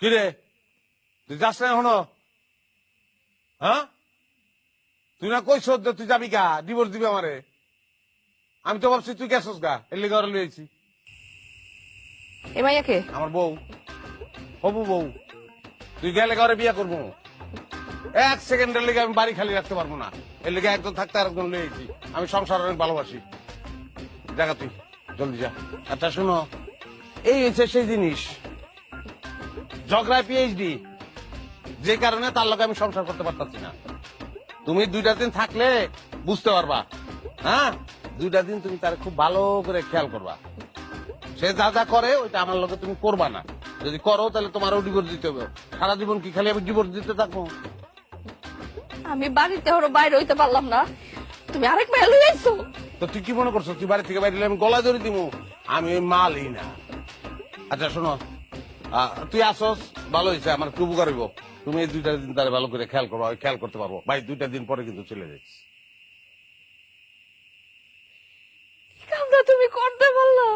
কি রে? তুই যাস না এখনও? হ্যাঁ? তুই না কইস যে তুই যাবি গা? ডিভোর্স দিবি আমারে। আমি তো ভাবছি তুই গেছস গা। এর লিগে ওরা লইছি এ মাইয়াকে আমার বউ। হবু বউ। তুই গেলে ঘরে বিয়ে করব। এক সেকেন্ডের লেগে আমি বাড়ি খালি রাখতে পারব না। এর লেগে একজন থাকতে আর একজন লইছি আমি সংসার অনেক ভালোবাসি। দেখা তুই জলদি যা। আচ্ছা শোনো। এই হচ্ছে সেই জিনিস। ঝগড়ায় পিএইচডি যে কারণে তার লগে আমি সংসার করতে পারতাছি না। তুমি দুইটা দিন থাকলে বুঝতে পারবা। হ্যাঁ? দুইটা দিন তুমি তার খুব ভালো করে খেয়াল করবা। সে যা যা করে ওইটা আমার লোকে তুমি করবা না। যদি করো তাহলে তোমারও ডিভোর্স দিতে হবে। সারা জীবন কি খালি আমি ডিভোর্স দিতে থাকব? আমি বাড়িতে ওর বাইরে হইতে পারলাম না। তুমি আরেক মাইয়া লই আইছো। তো তুই কি মনে করছ তুই বাড়ি থেকে বাইরে আমি গলা ধরে দিব আমি মালই না। আচ্ছা শোনো তুই আসস, ভালো হয়েছে আমার খুব উপকার তুমি এই দুইটা দিন তারা ভালো করে খেয়াল করব খেয়াল করতে পারব। ভাই, দুইটা দিন পরে কিন্তু চলে যাচ্ছি তুমি করতে পারলা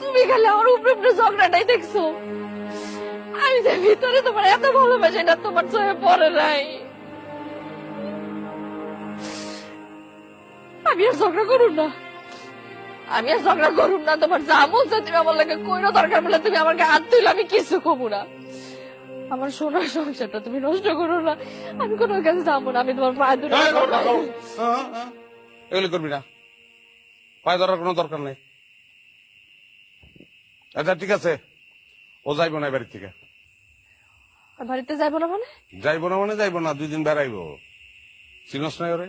তুমি খালি আমার উপরে উপরে ঝগড়াটাই দেখছ। আমি যে ভিতরে তোমার এত ভালোবাসি, এটা তোমার চোখে পড়ে নাই। আমি আর ঝগড়া করুন না। আমি আর ঝগড়া করুন না তোমার যা মন তুমি আমার লাগে কইরো দরকার বলে তুমি গায়ে হাত তুইলে আমি কিছু কমু না। আমার সোনার সংসারটা তুমি নষ্ট করো না আমি কোনো কাছে যাব না আমি তোমার পায়ে দাও। হ্যাঁ, হ্যাঁ। এগুলো করবি না। পায়ে ধরার কোনো দরকার নেই। আচ্ছা ঠিক আছে। ও যাইব না বাড়ি থেকে। বাড়িতে যাইবো না মানে? যাইব না মানে যাইব না দুই দিন বেড়াইব। চিনস নাই ওরে?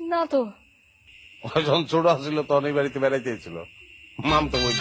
না তো। যখন ছোট আসছিল তখন এই বাড়িতে বেড়াইতে ছিল মাম তো ওই